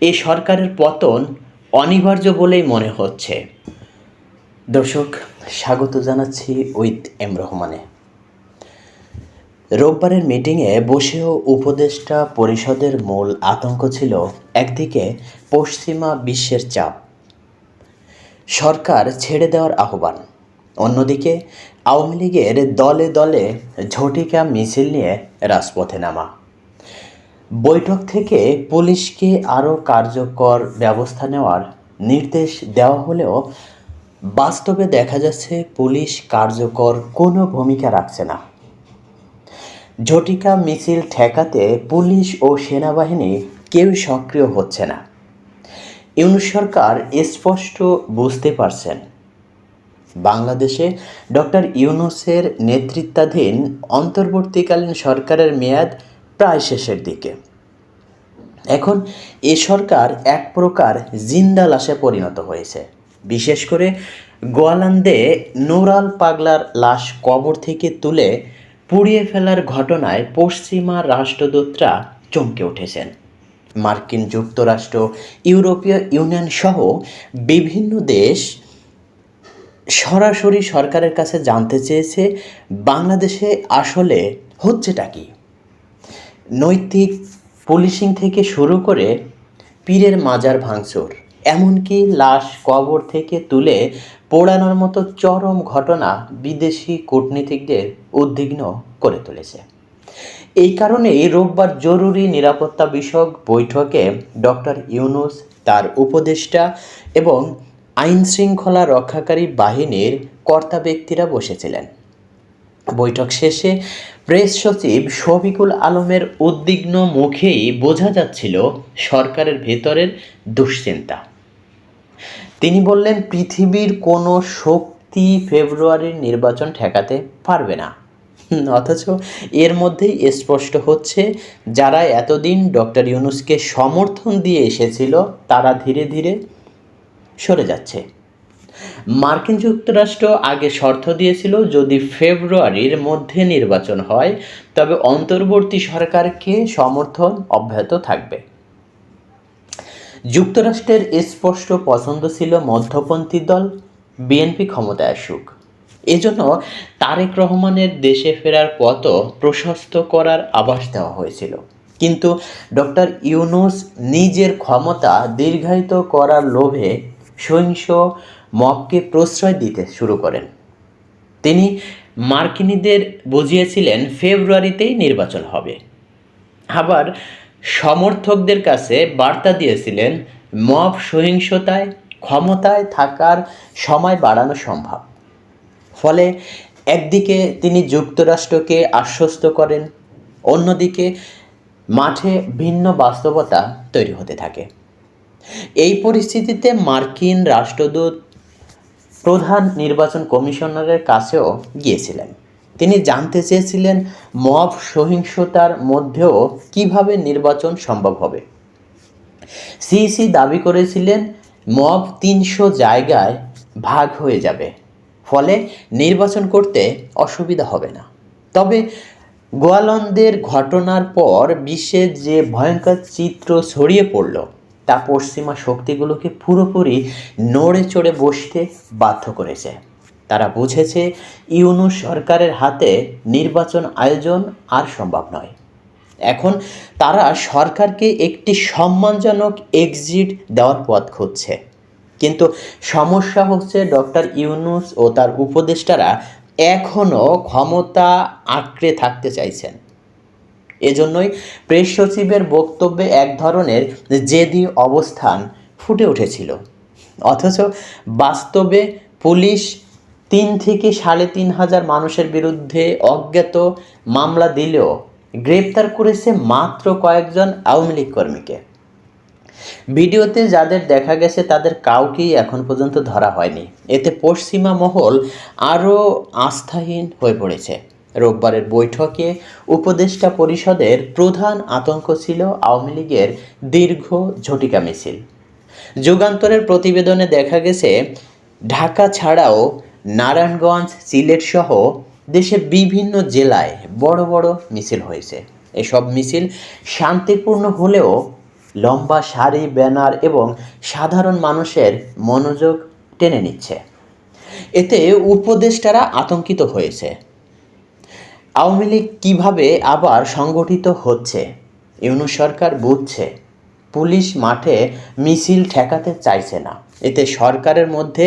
এই সরকারের পতন অনিবার্য বলেই মনে হচ্ছে। দর্শক, স্বাগত জানাচ্ছি উইথ এম রহমানে। রোববারের মিটিংয়ে বসেও উপদেষ্টা পরিষদের মূল আতঙ্ক ছিল একদিকে পশ্চিমা বিশ্বের চাপ, সরকার ছেড়ে দেওয়ার আহ্বান। অন্যদিকে আওয়ামী লীগের দলে দলে ঝটিকা মিছিল নিয়ে রাজপথে নামা। বৈঠক থেকে পুলিশকে আরও কার্যকর ব্যবস্থা নেওয়ার নির্দেশ দেওয়া হলেও বাস্তবে দেখা যাচ্ছে পুলিশ কার্যকর কোনো ভূমিকা রাখছে না। ঝটিকা মিছিল ঠেকাতে পুলিশ ও সেনাবাহিনী কেউ সক্রিয় হচ্ছে না। ইউনুস সরকার স্পষ্ট বুঝতে পারছেন। বাংলাদেশে ডক্টর ইউনুসের নেতৃত্বাধীন অন্তর্বর্তীকালীন সরকারের মেয়াদ প্রায় শেষের দিকে। এখন এ সরকার এক প্রকার জিন্দা লাশে পরিণত হয়েছে। বিশেষ করে গোয়ালান্দে নোরাল পাগলার লাশ কবর থেকে তুলে পুড়িয়ে ফেলার ঘটনায় পশ্চিমা রাষ্ট্রদূতরা চমকে উঠেছেন। মার্কিন যুক্তরাষ্ট্র, ইউরোপীয় ইউনিয়ন সহ বিভিন্ন দেশ সরাসরি সরকারের কাছে জানতে চেয়েছে, বাংলাদেশে আসলে হচ্ছেটা কি? নৈতিক পুলিশিং থেকে শুরু করে পীরের মাজার ভাঙচুর, এমনকি লাশ কবর থেকে তুলে পোড়ানোর মতো চরম ঘটনা বিদেশি কূটনীতিকদের উদ্বিগ্ন করে তুলেছে। এই কারণেই রোববার জরুরি নিরাপত্তা বিষয়ক বৈঠকে ডক্টর ইউনুস, তার উপদেষ্টা এবং আইন শৃঙ্খলা রক্ষাকারী বাহিনীর কর্তা ব্যক্তিরা বসেছিলেন। বৈঠক শেষে প্রেস সচিব শফিকুল আলমের উদ্বিগ্ন মুখেই বোঝা যাচ্ছিল সরকারের ভেতরের দুশ্চিন্তা। তিনি বললেন, পৃথিবীর কোনো শক্তি ফেব্রুয়ারির নির্বাচন ঠেকাতে পারবে না। অথচ এর মধ্যেই স্পষ্ট হচ্ছে, যারা এতদিন ডক্টর ইউনুসকে সমর্থন দিয়ে এসেছিল, তারা ধীরে ধীরে সরে যাচ্ছে। মার্কিন যুক্তরাষ্ট্র আগে শর্ত দিয়েছিল যদি ফেব্রুয়ারির মধ্যে নির্বাচন হয়, তবে অন্তর্বর্তী সরকারকে সমর্থন অব্যাহত থাকবে। যুক্তরাষ্ট্রের স্পষ্ট পছন্দ ছিল মধ্যপন্থী দল, বিএনপি ক্ষমতায় আসুক। এজন্য তারেক রহমানের দেশে ফেরার পথও প্রশস্ত করার আভাস দেওয়া হয়েছিল। কিন্তু ডক্টর ইউনুস নিজের ক্ষমতা দীর্ঘায়িত করার লোভে সহিংস মবকে প্রশ্রয় দিতে শুরু করেন। তিনি মার্কিনীদের বুঝিয়েছিলেন ফেব্রুয়ারিতেই নির্বাচন হবে। আবার সমর্থকদের কাছে বার্তা দিয়েছিলেন, মব সহিংসতায়, ক্ষমতায় থাকার সময় বাড়ানো সম্ভব। ফলে একদিকে তিনি যুক্তরাষ্ট্রকে আশ্বস্ত করেন, অন্যদিকে মাঠে ভিন্ন বাস্তবতা তৈরি হতে থাকে। এই পরিস্থিতিতে মার্কিন রাষ্ট্রদূত প্রধান নির্বাচন কমিশনারের কাছেও গিয়েছিলেন। তিনি জানতে চেয়েছিলেন মব সহিংসতার মধ্যেও কীভাবে নির্বাচন সম্ভব হবে। সিইসি দাবি করেছিলেন, মব তিনশো জায়গায় ভাগ হয়ে যাবে, ফলে নির্বাচন করতে অসুবিধা হবে না। তবে গোয়ালন্দের ঘটনার পর বিশ্বের যে ভয়ঙ্কর চিত্র ছড়িয়ে পড়ল তা পশ্চিমা শক্তিগুলোকে পুরোপুরি নড়ে চড়ে বসতে বাধ্য করেছে। তারা বুঝেছে ইউনু সরকারের হাতে নির্বাচন আয়োজন আর সম্ভব নয়। এখন তারা সরকারকে একটি সম্মানজনক এক্সিট দেওয়ার পথ খুঁজছে। কিন্তু সমস্যা হচ্ছে ডক্টর ইউনুস ও তার উপদেষ্টারা এখনও ক্ষমতা আঁকড়ে থাকতে চাইছেন। এজন্যই প্রেস সচিবের বক্তব্যে এক ধরনের জেদি অবস্থান ফুটে উঠেছিল। অথচ বাস্তবে পুলিশ তিন থেকে সাড়ে তিন হাজার মানুষের বিরুদ্ধে অজ্ঞাত মামলা দিলেও গ্রেপ্তার করেছে মাত্র কয়েকজন আওয়ামী লীগ কর্মীকে। ভিডিওতে যাদের দেখা গেছে তাদের কাউকেই এখন পর্যন্ত ধরা হয়নি। এতে পশ্চিমা মহল আরও আস্থাহীন হয়ে পড়েছে। রোববারের বৈঠকে উপদেষ্টা পরিষদের প্রধান আতঙ্ক ছিল আওয়ামী লীগের দীর্ঘ ঝটিকা মিছিল। যুগান্তরের প্রতিবেদনে দেখা গেছে, ঢাকা ছাড়াও নারায়ণগঞ্জ, সিলেট সহ দেশের বিভিন্ন জেলায় বড় বড় মিছিল হয়েছে। এসব মিছিল শান্তিপূর্ণ হলেও লম্বা শাড়ি, ব্যানার এবং সাধারণ মানুষের মনোযোগ টেনে নিচ্ছে। এতে উপদেষ্টারা আতঙ্কিত হয়েছে। আওয়ামী লীগ কীভাবে আবার সংগঠিত হচ্ছে? ইউনূস সরকার বুঝছে। পুলিশ মাঠে মিছিল ঠেকাতে চাইছে না। এতে সরকারের মধ্যে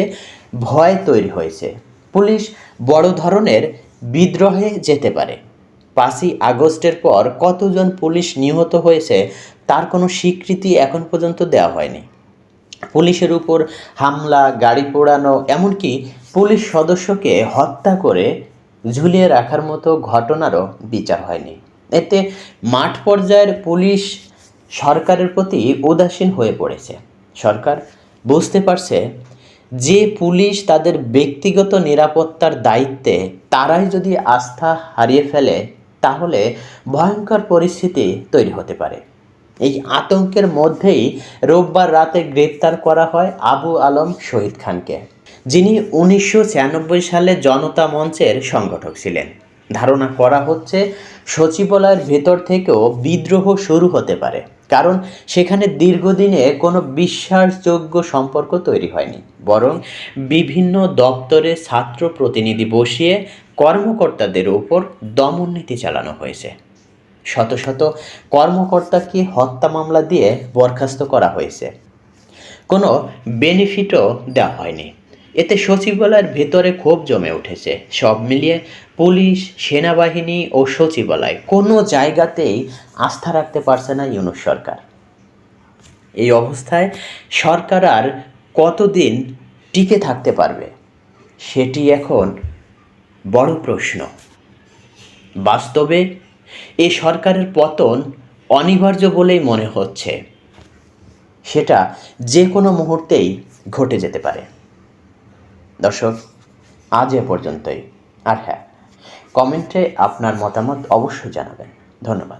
ভয় তৈরি হয়েছে। পুলিশ বড় ধরনের বিদ্রোহে যেতে পারে। পাঁচই আগস্টের পর কতজন পুলিশ নিহত হয়েছে তার কোনো স্বীকৃতি এখন পর্যন্ত দেওয়া হয়নি। পুলিশের উপর হামলা, গাড়ি পোড়ানো, এমনকি পুলিশ সদস্যকে হত্যা করে ঝুলিয়ে রাখার মতো ঘটনারও বিচার হয়নি। এতে মাঠ পর্যায়ের পুলিশ সরকারের প্রতি উদাসীন হয়ে পড়েছে। সরকার বুঝতে পারছে যে পুলিশ তাদের ব্যক্তিগত নিরাপত্তার দায়িত্বে তারাই যদি আস্থা হারিয়ে ফেলে, তাহলে ভয়ঙ্কর পরিস্থিতি তৈরি হতে পারে। এই আতঙ্কের মধ্যেই রোববার রাতে গ্রেপ্তার করা হয় আবু আলম শহীদ খানকে। যিনি উনিশশো ছিয়ানব্বই সালে জনতা মঞ্চের সংগঠক ছিলেন। ধারণা করা হচ্ছে, সচিবালয়ের ভেতর থেকেও বিদ্রোহ শুরু হতে পারে, কারণ সেখানে দীর্ঘদিনে কোনো বিশ্বাসযোগ্য সম্পর্ক তৈরি হয়নি। বরং বিভিন্ন দপ্তরে ছাত্র প্রতিনিধি বসিয়ে কর্মকর্তাদের উপর দমননীতি চালানো হয়েছে। শত শত কর্মকর্তাকে হত্যা মামলা দিয়ে বরখাস্ত করা হয়েছে। কোনো বেনিফিটও দেওয়া হয়নি। এতে সচিবালয়ের ভেতরে ক্ষোভ জমে উঠেছে। সব মিলিয়ে পুলিশ, সেনাবাহিনী ও সচিবালয় কোনো জায়গাতেই আস্থা রাখতে পারছে না ইউনুস সরকার। এই অবস্থায় সরকার আর কতদিন টিকে থাকতে পারবে, সেটি এখন বড় প্রশ্ন। বাস্তবে এই সরকারের পতন অনিবার্য বলেই মনে হচ্ছে। সেটা যে কোনো মুহূর্তেই ঘটে যেতে পারে। দর্শক আজ এ পর্যন্তই। আর হ্যাঁ কমেন্টে আপনার মতামত অবশ্যই জানাবেন। ধন্যবাদ।